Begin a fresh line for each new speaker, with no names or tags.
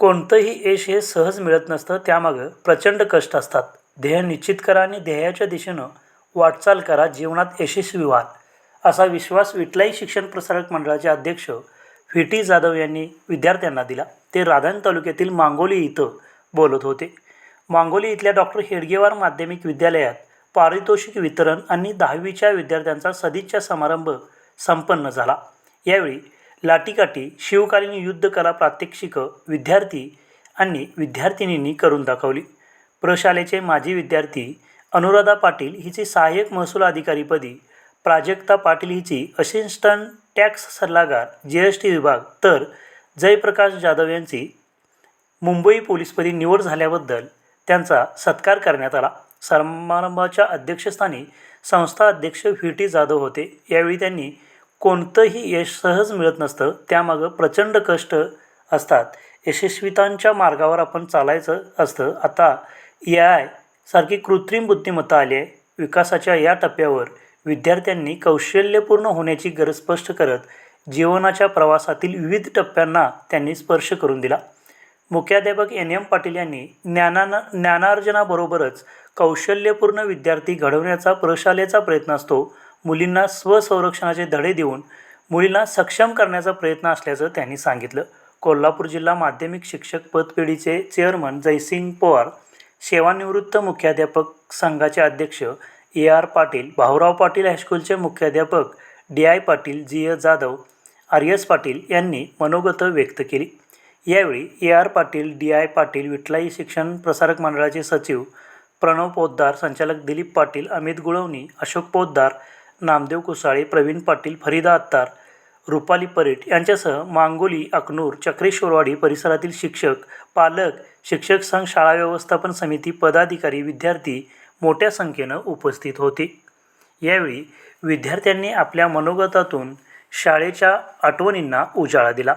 कोणतंही यश हे सहज मिळत नसतं त्यामागं प्रचंड कष्ट असतात. ध्येय निश्चित करा आणि ध्येयाच्या दिशेनं वाटचाल करा जीवनात यशस्वी व्हा. असा विश्वास विटलाई शिक्षण प्रसारक मंडळाचे अध्यक्ष व्ही. टी. जाधव यांनी विद्यार्थ्यांना दिला. ते राधान तालुक्यातील मांगोली इथं बोलत होते. मांगोली इथल्या डॉक्टर हेडगेवार माध्यमिक विद्यालयात पारितोषिक वितरण आणि दहावीच्या विद्यार्थ्यांचा सदिच्छा समारंभ संपन्न झाला. यावेळी लाठीकाठी शिवकालीन युद्धकला प्रात्यक्षिकं विद्यार्थी आणि विद्यार्थिनींनी करून दाखवली. प्रशालेचे माजी विद्यार्थी अनुराधा पाटील हिची सहाय्यक महसूल अधिकारीपदी प्राजक्ता पाटील हिची असिस्टंट टॅक्स सल्लागार जी एस टी विभाग तर जयप्रकाश जाधव यांची मुंबई पोलीसपदी निवड झाल्याबद्दल त्यांचा सत्कार करण्यात आला. समारंभाच्या अध्यक्षस्थानी संस्था अध्यक्ष व्ही टी जाधव होते. यावेळी त्यांनी कोणतंही यश सहज मिळत नसतं त्यामागं प्रचंड कष्ट असतात. यशस्वितांच्या मार्गावर आपण चालायचं असतं. आता ए आय सारखी कृत्रिम बुद्धिमत्ता आली आहे. विकासाच्या या टप्प्यावर विद्यार्थ्यांनी कौशल्यपूर्ण होण्याची गरज स्पष्ट करत जीवनाच्या प्रवासातील विविध टप्प्यांना त्यांनी स्पर्श करून दिला. मुख्याध्यापक एन एम पाटील यांनी ज्ञानान ज्ञानार्जनाबरोबरच कौशल्यपूर्ण विद्यार्थी घडवण्याचा प्रशालेचा प्रयत्न असतो. मुलींना स्वसंरक्षणाचे धडे देऊन मुलींना सक्षम करण्याचा प्रयत्न असल्याचं त्यांनी सांगितलं. कोल्हापूर जिल्हा माध्यमिक शिक्षक पतपेढीचे चेअरमन जयसिंग पवार सेवानिवृत्त मुख्याध्यापक संघाचे अध्यक्ष ए आर पाटील भाऊराव पाटील हायस्कूलचे मुख्याध्यापक D I Patil G A Jadhav R S Patil यांनी मनोगत व्यक्त केली. यावेळी A R Patil D I Patil Vitthalai शिक्षण प्रसारक मंडळाचे सचिव प्रणव पोद्दार संचालक दिलीप पाटील अमित गुळवणी अशोक पोद्दार नामदेव कुसाळे प्रवीण पाटील फरीदा अत्तार रुपाली परेट यांच्यासह मांगोली अकनूर चक्रेश्वरवाडी परिसरातील शिक्षक पालक शिक्षक संघ शाळा व्यवस्थापन समिती पदाधिकारी विद्यार्थी मोठ्या संख्येनं उपस्थित होते. यावेळी विद्यार्थ्यांनी आपल्या मनोगतातून शाळेच्या आठवणींना उजाळा दिला.